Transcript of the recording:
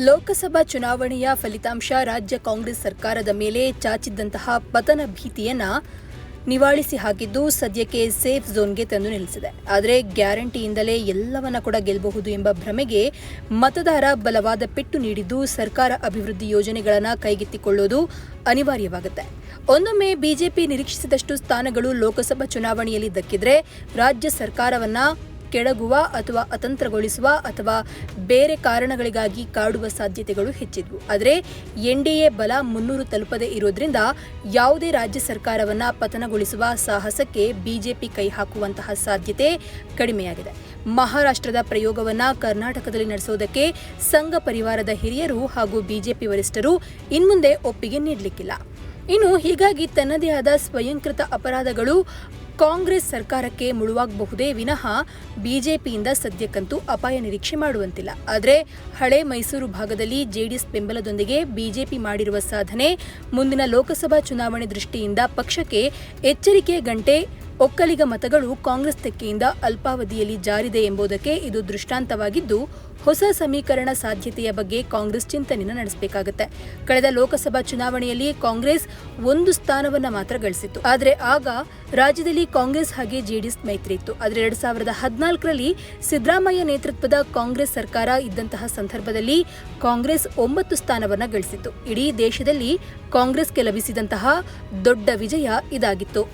ಲೋಕಸಭಾ ಚುನಾವಣೆಯ ಫಲಿತಾಂಶ ರಾಜ್ಯ ಕಾಂಗ್ರೆಸ್ ಸರ್ಕಾರದ ಮೇಲೆ ಚಾಚಿದ್ದಂತಹ ಪತನ ಭೀತಿಯನ್ನ ನಿವಾಳಿಸಿ ಹಾಕಿದ್ದು ಸದ್ಯಕ್ಕೆ ಸೇಫ್ ಝೋನ್ಗೆ ತಂದು ನಿಲ್ಲಿಸಿದೆ. ಆದರೆ ಗ್ಯಾರಂಟಿಯಿಂದಲೇ ಎಲ್ಲವನ್ನ ಕೂಡ ಗೆಲ್ಲಬಹುದು ಎಂಬ ಭ್ರಮೆಗೆ ಮತದಾರ ಬಲವಾದ ಪೆಟ್ಟು ನೀಡಿದ್ದು ಸರ್ಕಾರ ಅಭಿವೃದ್ಧಿ ಯೋಜನೆಗಳನ್ನು ಕೈಗೆತ್ತಿಕೊಳ್ಳೋದು ಅನಿವಾರ್ಯವಾಗುತ್ತೆ. ಒಂದೊಮ್ಮೆ ಬಿಜೆಪಿ ನಿರೀಕ್ಷಿಸಿದಷ್ಟು ಸ್ಥಾನಗಳು ಲೋಕಸಭಾ ಚುನಾವಣೆಯಲ್ಲಿ ದಕ್ಕಿದ್ರೆ ರಾಜ್ಯ ಸರ್ಕಾರವನ್ನ ಕೆಳಗುವ ಅಥವಾ ಅತಂತ್ರಗೊಳಿಸುವ ಅಥವಾ ಬೇರೆ ಕಾರಣಗಳಿಗಾಗಿ ಕಾಡುವ ಸಾಧ್ಯತೆಗಳು ಹೆಚ್ಚಿದ್ವು. ಆದರೆ ಎನ್ಡಿಎ ಬಲ ಮುನ್ನೂರು ತಲುಪದೇ ಇರೋದ್ರಿಂದ ಯಾವುದೇ ರಾಜ್ಯ ಸರ್ಕಾರವನ್ನ ಪತನಗೊಳಿಸುವ ಸಾಹಸಕ್ಕೆ ಬಿಜೆಪಿ ಕೈ ಹಾಕುವಂತಹ ಸಾಧ್ಯತೆ ಕಡಿಮೆಯಾಗಿದೆ. ಮಹಾರಾಷ್ಟ್ರದ ಪ್ರಯೋಗವನ್ನ ಕರ್ನಾಟಕದಲ್ಲಿ ನಡೆಸೋದಕ್ಕೆ ಸಂಘ ಪರಿವಾರದ ಹಿರಿಯರು ಹಾಗೂ ಬಿಜೆಪಿ ವರಿಷ್ಠರು ಇನ್ಮುಂದೆ ಒಪ್ಪಿಗೆ ನೀಡಲಿಕ್ಕಿಲ್ಲ. ಇನ್ನು ಹೀಗಾಗಿ ತನ್ನದೇ ಆದ ಸ್ವಯಂಕೃತ ಅಪರಾಧಗಳು ಕಾಂಗ್ರೆಸ್ ಸರ್ಕಾರಕ್ಕೆ ಮುಳುವಾಗಬಹುದೇ ವಿನಃ ಬಿಜೆಪಿಯಿಂದ ಸದ್ಯಕ್ಕಂತೂ ಅಪಾಯ ನಿರೀಕ್ಷೆ ಮಾಡುವಂತಿಲ್ಲ. ಆದರೆ ಹಳೆ ಮೈಸೂರು ಭಾಗದಲ್ಲಿ ಜೆಡಿಎಸ್ ಬೆಂಬಲದೊಂದಿಗೆ ಬಿಜೆಪಿ ಮಾಡಿರುವ ಸಾಧನೆ ಮುಂದಿನ ಲೋಕಸಭಾ ಚುನಾವಣೆ ದೃಷ್ಟಿಯಿಂದ ಪಕ್ಷಕ್ಕೆ ಎಚ್ಚರಿಕೆಯ ಗಂಟೆ ಒಕ್ಕಲಿಗ ಮತಗಳು ಕಾಂಗ್ರೆಸ್ ತೆಕ್ಕೆಯಿಂದ ಅಲ್ಪಾವಧಿಯಲ್ಲಿ ಜಾರಿದೆ ಎಂಬುದಕ್ಕೆ ಇದು ದೃಷ್ಟಾಂತವಾಗಿದ್ದು, ಹೊಸ ಸಮೀಕರಣ ಸಾಧ್ಯತೆಯ ಬಗ್ಗೆ ಕಾಂಗ್ರೆಸ್ ಚಿಂತನೆಯನ್ನು ನಡೆಸಬೇಕಾಗುತ್ತೆ. ಕಳೆದ ಲೋಕಸಭಾ ಚುನಾವಣೆಯಲ್ಲಿ ಕಾಂಗ್ರೆಸ್ ಒಂದು ಸ್ಥಾನವನ್ನ ಮಾತ್ರ ಗಳಿಸಿತ್ತು. ಆದರೆ ಆಗ ರಾಜ್ಯದಲ್ಲಿ ಕಾಂಗ್ರೆಸ್ ಹಾಗೆ ಜೆಡಿಎಸ್ ಮೈತ್ರಿ ಇತ್ತು. ಆದರೆ ಎರಡ್ ಸಾವಿರದ ಹದಿನಾಲ್ಕರಲ್ಲಿ ಸಿದ್ದರಾಮಯ್ಯ ನೇತೃತ್ವದ ಕಾಂಗ್ರೆಸ್ ಸರ್ಕಾರ ಇದ್ದಂತಹ ಸಂದರ್ಭದಲ್ಲಿ ಕಾಂಗ್ರೆಸ್ ಒಂಬತ್ತು ಸ್ಥಾನವನ್ನು ಗಳಿಸಿತ್ತು. ಇಡೀ ದೇಶದಲ್ಲಿ ಕಾಂಗ್ರೆಸ್ಗೆ ಲಭಿಸಿದಂತಹ ದೊಡ್ಡ ವಿಜಯ ಇದಾಗಿತ್ತು.